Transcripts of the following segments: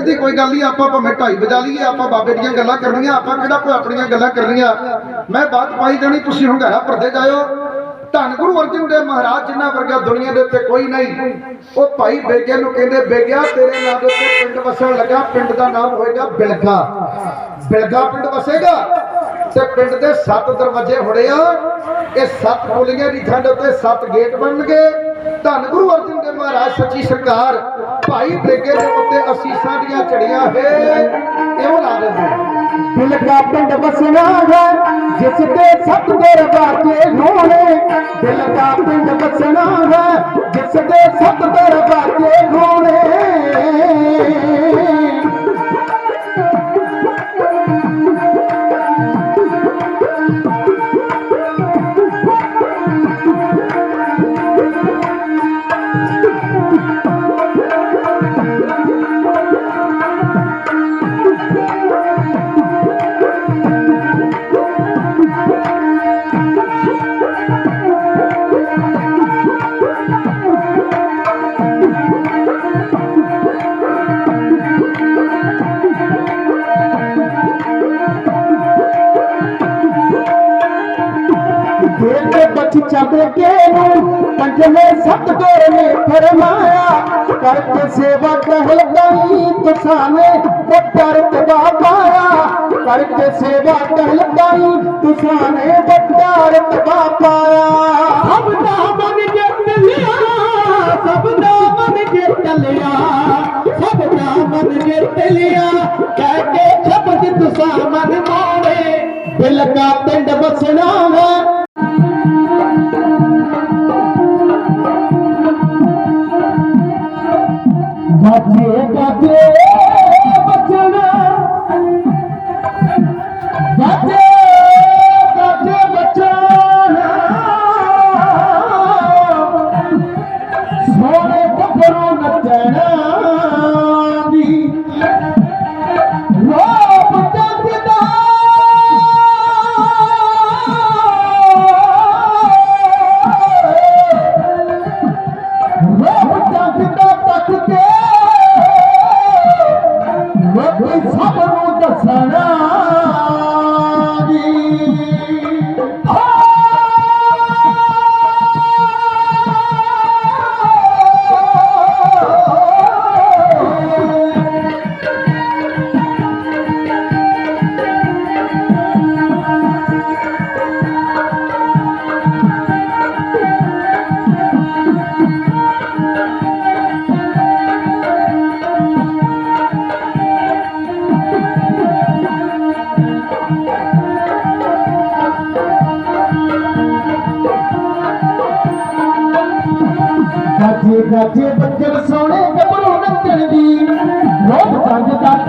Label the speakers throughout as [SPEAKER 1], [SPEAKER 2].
[SPEAKER 1] ਡੇਢ ਦੀ ਕੋਈ ਗੱਲ ਨਹੀਂ, ਆਪਾਂ ਭਾਵੇਂ ਢਾਈ ਵਜਾ ਲਈਏ, ਆਪਾਂ ਬਾਬੇ ਦੀਆਂ ਗੱਲਾਂ ਕਰਨੀਆਂ, ਆਪਾਂ ਕਿਹੜਾ ਕੋਈ ਆਪਣੀਆਂ ਗੱਲਾਂ ਕਰਨੀਆਂ। ਮੈਂ ਬਾਤ ਪਾਈ ਦੇਣੀ ਤੁਸੀਂ ਹੰਗਾਰਾ ਭਰਦੇ ਜਾਇਓ। ਧੰਨ ਗੁਰੂ ਅਰਜਨ ਦੇਵ ਮਹਾਰਾਜ, ਜਿਨ੍ਹਾਂ ਵਰਗਾ ਦੁਨੀਆ ਦੇ ਉੱਤੇ ਕੋਈ ਨਹੀਂ। ਉਹ ਭਾਈ ਬੇਗੇ ਨੂੰ ਕਹਿੰਦੇ, ਬੇਗਿਆ, ਤੇਰੇ ਨਾਂ ਦੇ ਉੱਤੇ ਪਿੰਡ ਵਸਣ ਲੱਗਾ, ਪਿੰਡ ਦਾ ਨਾਮ ਹੋਏਗਾ ਬਿਲਗਾ। ਬਿਲਗਾ ਪਿੰਡ ਵਸੇਗਾ ਤੇ ਪਿੰਡ ਦੇ ਸੱਤ ਦਰਵਾਜ਼ੇ ਹੋਣੇ ਆ। ਇਹ ਸੱਤ ਪੁਲੀਆਂ ਦੀ ਥਾਂ ਦੇ ਉੱਤੇ ਸੱਤ ਗੇਟ ਬਣਨਗੇ। ਧੰਨ ਗੁਰੂ ਅਰਜਨ ਦੇਵ ਮਹਾਰਾਜ, ਸੱਚੀ ਸਰਕਾਰ ਭਾਈ ਬੇਗੇ ਦੇ ਉੱਤੇ ਅਸੀਸਾਂ ਦੀਆਂ ਝੜੀਆਂ ਹੈ, ਇਹੋ ਲਾ ਦਿੰਦੇ
[SPEAKER 2] ਦਿਲ ਦਾ ਪਿੰਡ ਵਸਣਾ ਹੈ, ਜਿਸ ਦੇ ਸੱਤ ਦਰਵਾਜ਼ੇ ਹੋਣੇ ਦਿਲ ਦਾ ਪਿੰਡ ਵਸਣਾ ਹੈ, ਜਿਸ ਤੇ ਸੱਤ ਦਰਵਾਜ਼ੇ ਹੋਣੇ ਦੇ ਪੰਜਵੇਂ ਸਤਗੁਰ ਨੇ ਫਰਮਾਇਆ ਕਰਕੇ ਸੇਵਾ ਕਹਿਲ ਗਈ ਤੁਸਾਨੇ ਬੱਟਰ ਤਬਾ ਪਾਇਆ। ਕਰਕੇ ਸੇਵਾ ਕਹਿਲ ਗਈ ਤੁਸਾਨੇ ਬੱਟਰ ਤਬਾ ਪਾਇਆ। ਸਭ ਦਾ ਮਨ ਜਿੱਤ ਲਿਆ ਸਭ ਦਾ ਮਨ ਜਿੱਤ ਲਿਆ ਸਭ ਦਾ ਮਨ ਜਿੱਤ ਲਿਆ ਕਹਿ ਕੇ ਸ਼ਬਦ ਤੁਸਾਂ ਮਨ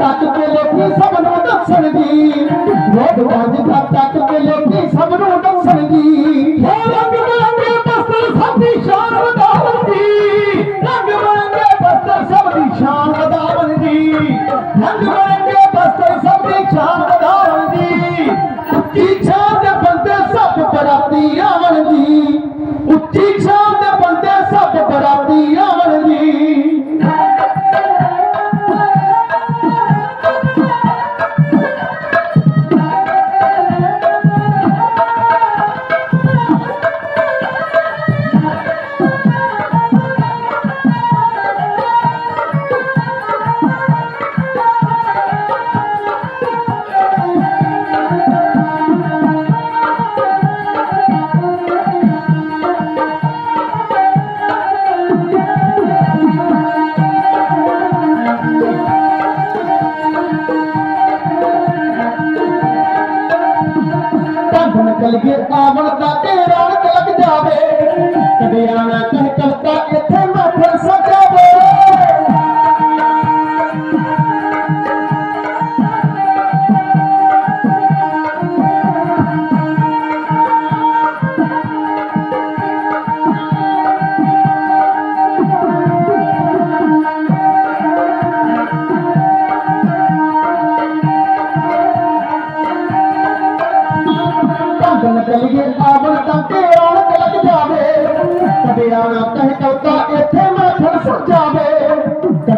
[SPEAKER 2] ਤੱਕ ਕੇ ਲੋਕੀ ਸਭ ਨੂੰ ਦੱਸਣ ਦੀ ਰੋਡ ਪੰਜ ਦਾ ਟੱਕ ਕੇ ਲੋਕੀ ਸਭ ਨੂੰ ਦੱਸਣ ਦੀ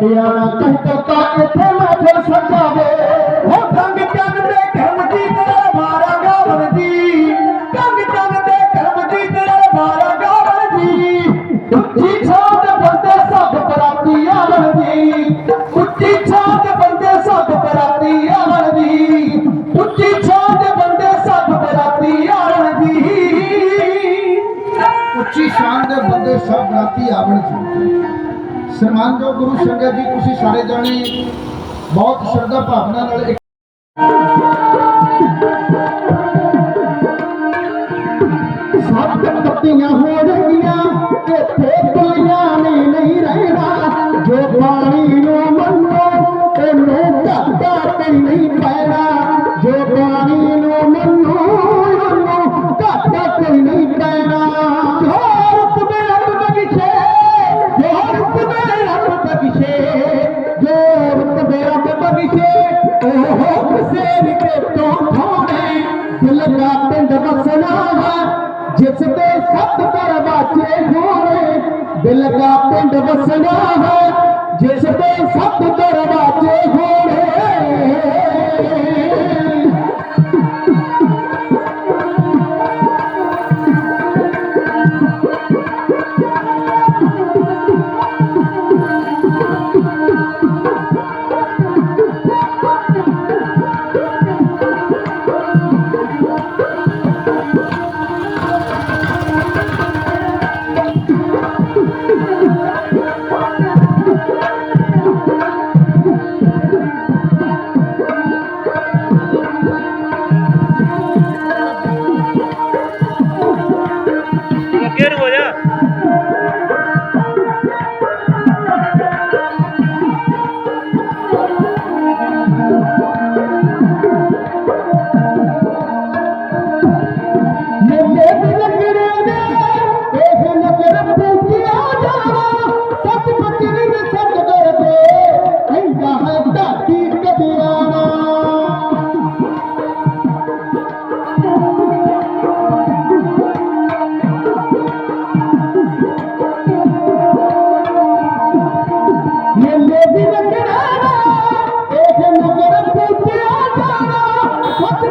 [SPEAKER 2] ਕਦੇ ਆਣਾ ਕਹਿ ਕਲਤਾ ਇੱਥੇ ਮੱਥਰ ਸਜਾਵੇ ਹੋ ਰੰਗ ਚੰਨ ਦੇ ਘਰਮ ਦੀ ਤੇਰੇ ਮਾਰਾ ਗਾਵਣ ਦੀ ਰੰਗ ਚੰਨ ਦੇ ਘਰਮ ਦੀ ਤੇਰੇ ਮਾਰਾ ਗਾਵਣ ਦੀ ਉੱਚੀ ਛਾਂ ਦੇ ਬੰਦੇ ਸਭ ਬਰਾਤੀ ਆਵਣ ਦੀ ਉੱਚੀ ਛਾਂ ਦੇ ਬੰਦੇ ਸਭ ਬਰਾਤੀ ਆਵਣ ਦੀ ਉੱਚੀ ਛਾਂ ਦੇ ਬੰਦੇ ਸਭ ਬਰਾਤੀ ਆਵਣ ਦੀ
[SPEAKER 1] ਉੱਚੀ ਸ਼ਾਨ ਦੇ ਬੰਦੇ ਸਭ ਰਾਤੀ ਆਵਣ ਜੀ ਸਨਮਾਨਯੋਗ ਗੁਰੂ ਸੰਗਤ ਜੀ, ਤੁਸੀਂ ਸਾਰੇ ਜਾਣੇ ਬਹੁਤ ਸ਼ਰਧਾ ਭਾਵਨਾ ਨਾਲ ਇੱਕ
[SPEAKER 2] ਸੱਤ ਹੋ ਜਾਣਗੀਆਂ ਇੱਥੇ ਜਿਸ ਦੇ ਸੱਤ ਦਰਵਾਜ਼ੇ ਹੋਣੇ ਦਿਲ ਦਾ ਪਿੰਡ ਵਸਣਾ ਹੈ ਜਿਸ ਦੇ ਸੱਤ ਦਰਵਾਜ਼ੇ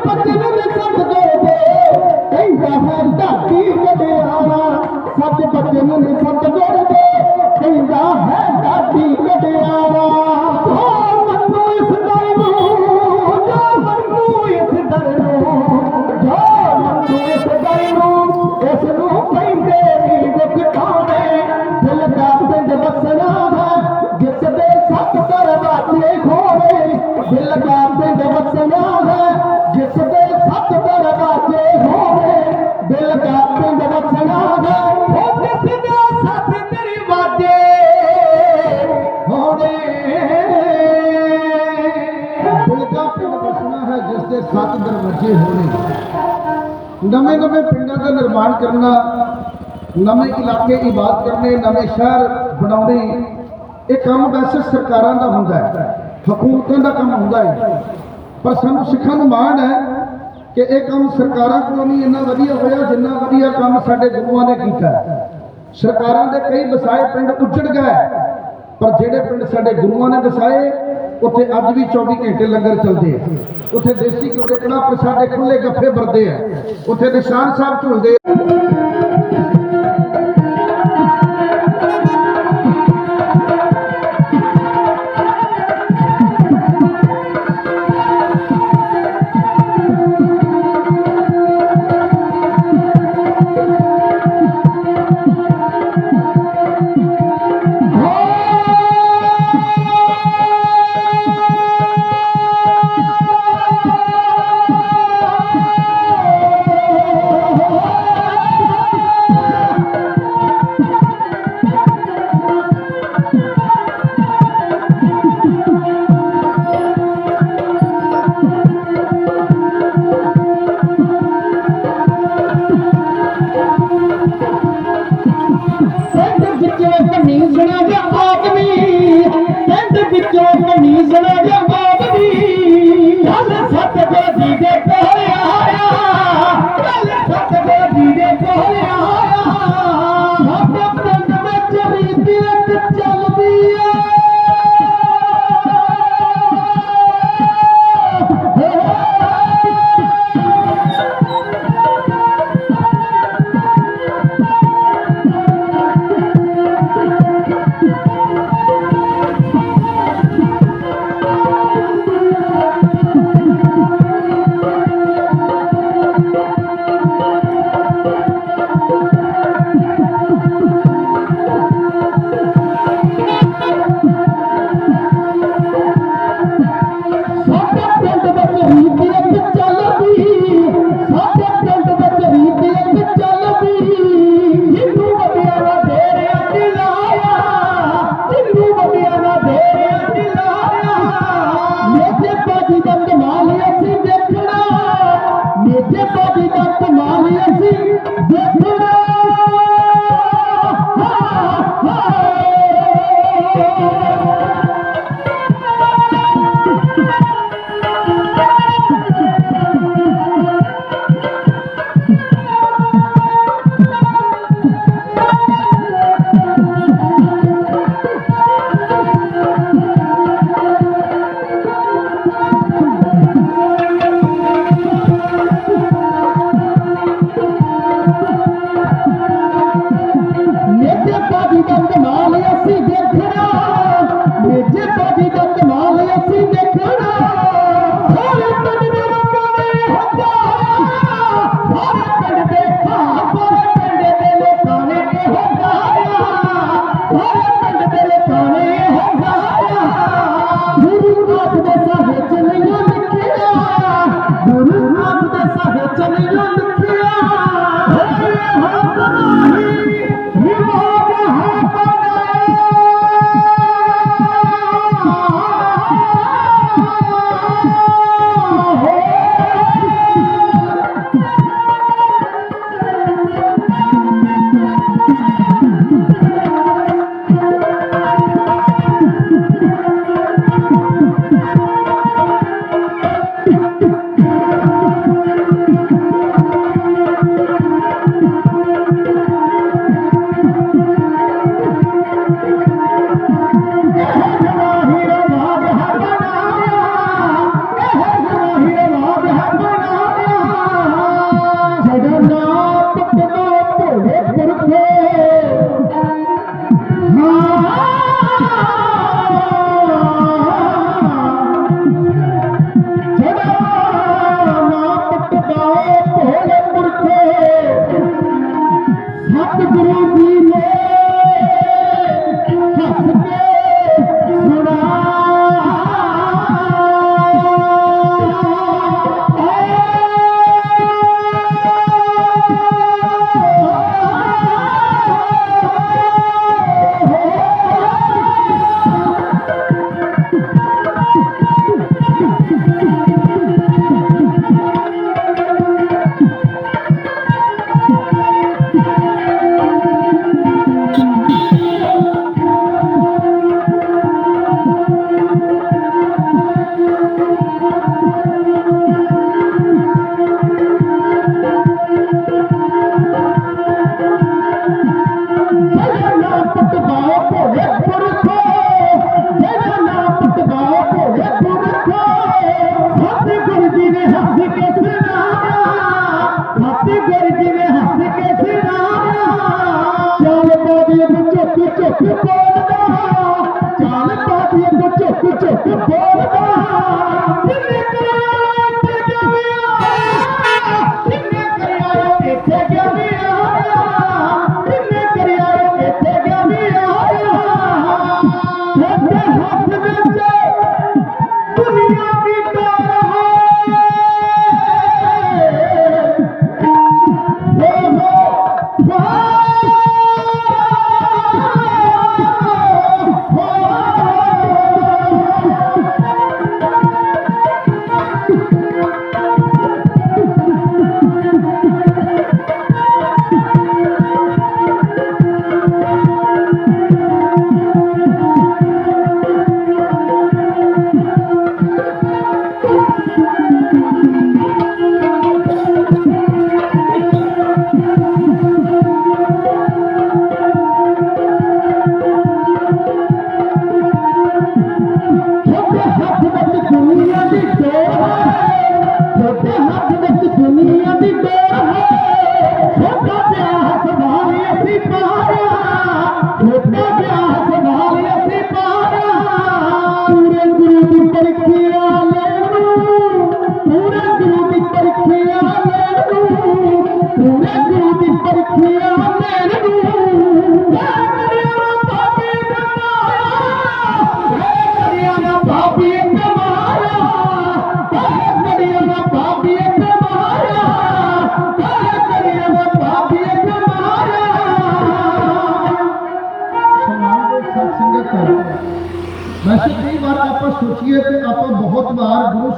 [SPEAKER 2] ਸੱਚ ਵਸਣਾ ਸੱਤ ਦਰਵਾਜ਼ੇ ਹੋਣੇ।
[SPEAKER 1] ਨਵੇਂ ਨਵੇਂ ਪਿੰਡਾਂ ਦਾ ਨਿਰਮਾਣ ਕਰਨਾ, ਨਵੇਂ ਇਲਾਕੇ ਇਬਾਦ ਕਰਨੇ, ਨਵੇਂ ਸ਼ਹਿਰ ਬਣਾਉਣੇ, ਇਹ ਕੰਮ ਵੈਸੇ ਸਰਕਾਰਾਂ ਦਾ ਹੁੰਦਾ ਹੈ, ਹਕੂਮਤਾਂ ਦਾ ਕੰਮ ਹੁੰਦਾ ਹੈ। ਪਰ ਸਾਨੂੰ ਸਿੱਖਾਂ ਨੂੰ ਮਾਣ ਹੈ ਕਿ ਇਹ ਕੰਮ ਸਰਕਾਰਾਂ ਕੋਲੋਂ ਨਹੀਂ ਇੰਨਾ ਵਧੀਆ ਹੋਇਆ, ਜਿੰਨਾ ਵਧੀਆ ਕੰਮ ਸਾਡੇ ਗੁਰੂਆਂ ਨੇ ਕੀਤਾ ਸਰਕਾਰਾਂ ਦੇ ਕਈ ਵਸਾਏ ਪਿੰਡ ਉੱਜੜ ਗਏ, ਪਰ ਜਿਹੜੇ ਪਿੰਡ ਸਾਡੇ ਗੁਰੂਆਂ ਨੇ ਵਸਾਏ ਉੱਥੇ ਅੱਜ ਵੀ 24 ਘੰਟੇ ਲੰਗਰ ਚੱਲਦੇ ਆ। ਉੱਥੇ ਦੇਸੀ ਘਿਓ ਦੇ ਕੜਾ ਪ੍ਰਸ਼ਾਦੇ ਖੁੱਲੇ ਗੱਫੇ ਵਰਦੇ ਆ। ਉੱਥੇ ਨਿਸ਼ਾਨ ਸਾਹਿਬ ਝੁਲਦੇ ਆ।
[SPEAKER 2] নিজেরা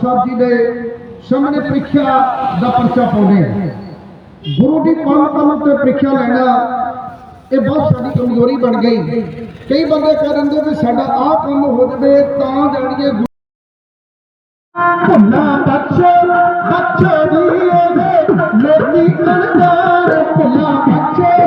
[SPEAKER 2] ਸਾਹਿਬ ਜੀ ਦੇ ਸਾਹਮਣੇ ਪ੍ਰੀਖਿਆ ਦਾ ਪਰਚਾ ਪਾਉਂਦੇ ਗੁਰੂ ਦੀ ਪਰਮ ਤੇ ਪ੍ਰੀਖਿਆ ਲੈਣਾ ਇਹ ਬਹੁਤ ਸਾਡੀ ਕਮਜ਼ੋਰੀ ਬਣ ਗਈ। ਕਈ ਬੰਦੇ ਕਹਿ ਦਿੰਦੇ ਵੀ ਸਾਡਾ ਆਹ ਕੰਮ ਹੋ ਜਵੇ ਤਾਂ ਜਾਣੀਏ ਭੁੱਲਾ ਬੱਚੇ ਬੱਚੇ ਦੀ ਇਹਦੇ ਲੋਕੀ ਅਨਕਾਰ ਭੁੱਲਾ ਬੱਚੇ।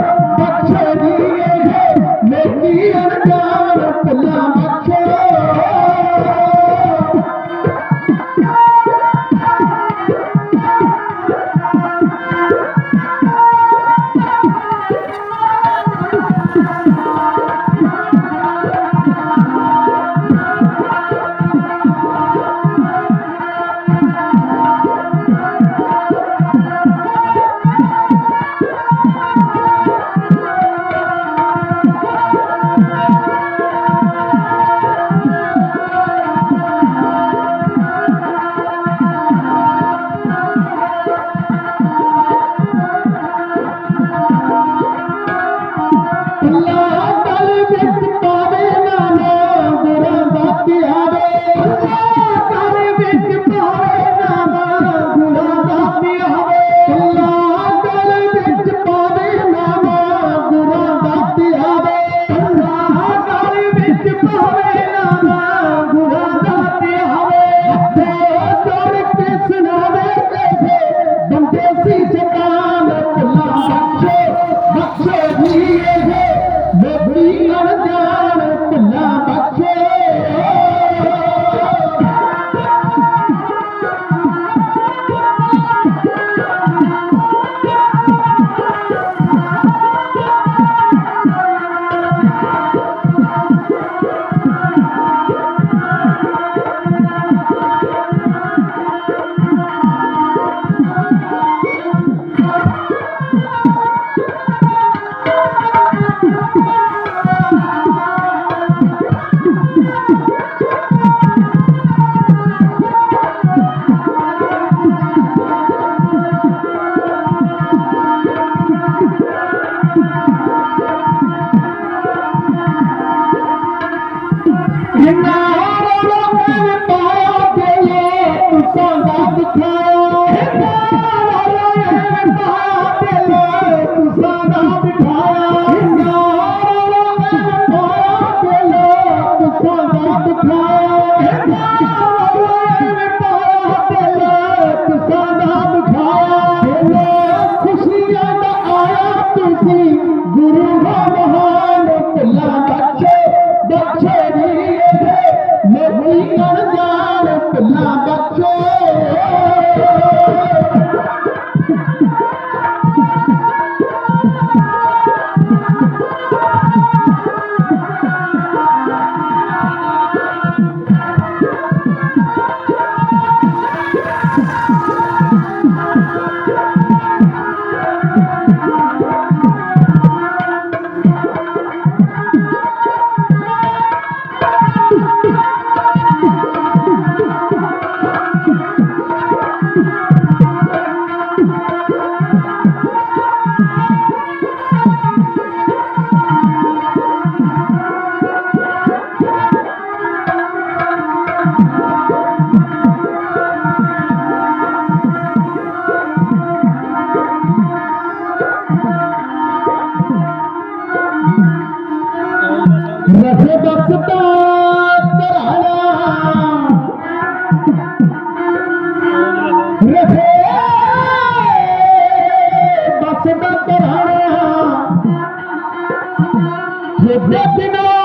[SPEAKER 1] Good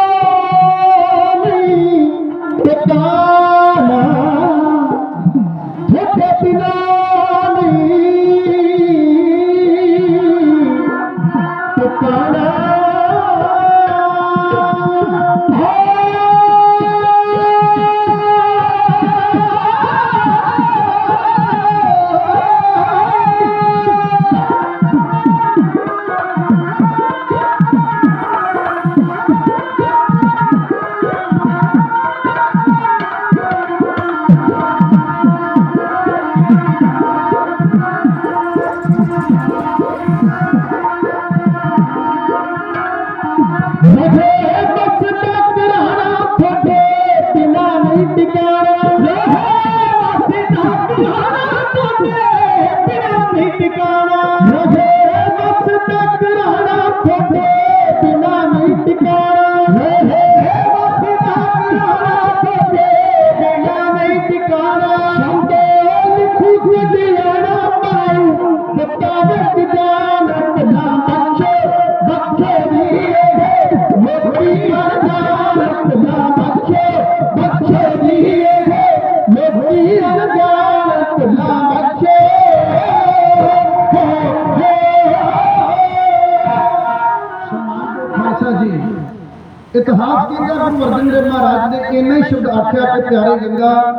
[SPEAKER 1] ਕਹਿੰਦਾ ਗੁਰੂ ਅਰਜਨ ਦੇਵ ਮਹਾਰਾਜ ਨੇ ਇੰਨਾ ਹੀ ਸ਼ਬਦ ਆਖਿਆ ਕਿ ਪਿਆਰੇ ਗੰਗਾ,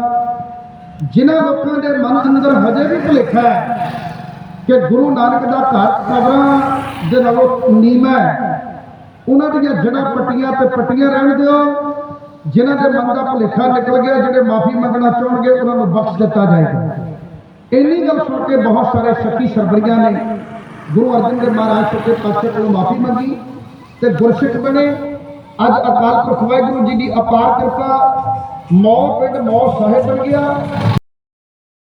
[SPEAKER 1] ਜਿਨ੍ਹਾਂ ਲੋਕਾਂ ਦੇ ਮਨ ਅੰਦਰ ਹਜੇ ਵੀ ਭੁਲੇਖਾ ਹੈ ਕਿ ਗੁਰੂ ਨਾਨਕ ਦਾ ਘਰ ਕਬਰਾਂ ਦੇ ਨਾਲੋਂ ਨੀਵਾਂ ਹੈ। ਉਹਨਾਂ ਦੀਆਂ ਜੜ੍ਹਾਂ ਪੱਟੀਆਂ ਤੇ ਪੱਟੀਆਂ ਰਹਿਣ ਦਿਓ, ਜਿਨ੍ਹਾਂ ਦੇ ਮਨ ਦਾ ਭੁਲੇਖਾ ਨਿਕਲ ਗਿਆ, ਜਿਹੜੇ ਮਾਫੀ ਮੰਗਣਾ ਚਾਹਣਗੇ, ਉਹਨਾਂ ਨੂੰ ਬਖਸ਼ ਦਿੱਤਾ ਜਾਏਗਾ। ਇੰਨੀ ਗੱਲ ਸੁਣ ਕੇ ਬਹੁਤ ਸਾਰੇ ਸੱਚੀ ਸਰਬਰੀਆਂ ਨੇ ਗੁਰੂ ਅਰਜਨ ਦੇਵ ਮਹਾਰਾਜ ਜੀ ਦੇ ਪਾਸੇ ਕੋਲ ਮਾਫੀ ਮੰਗੀ ਤੇ ਗੁਰਸਿੱਖ ਬਣੇ। ਅੱਜ ਅਕਾਲ ਪੁਰਖ ਵਾਹਿਗੁਰੂ ਜੀ ਦੀ ਅਪਾਰ ਕਿਰਪਾ ਮੌ ਪਿੰਡ ਮੌ ਸਾਹਿਬ ਬਣ ਗਿਆ।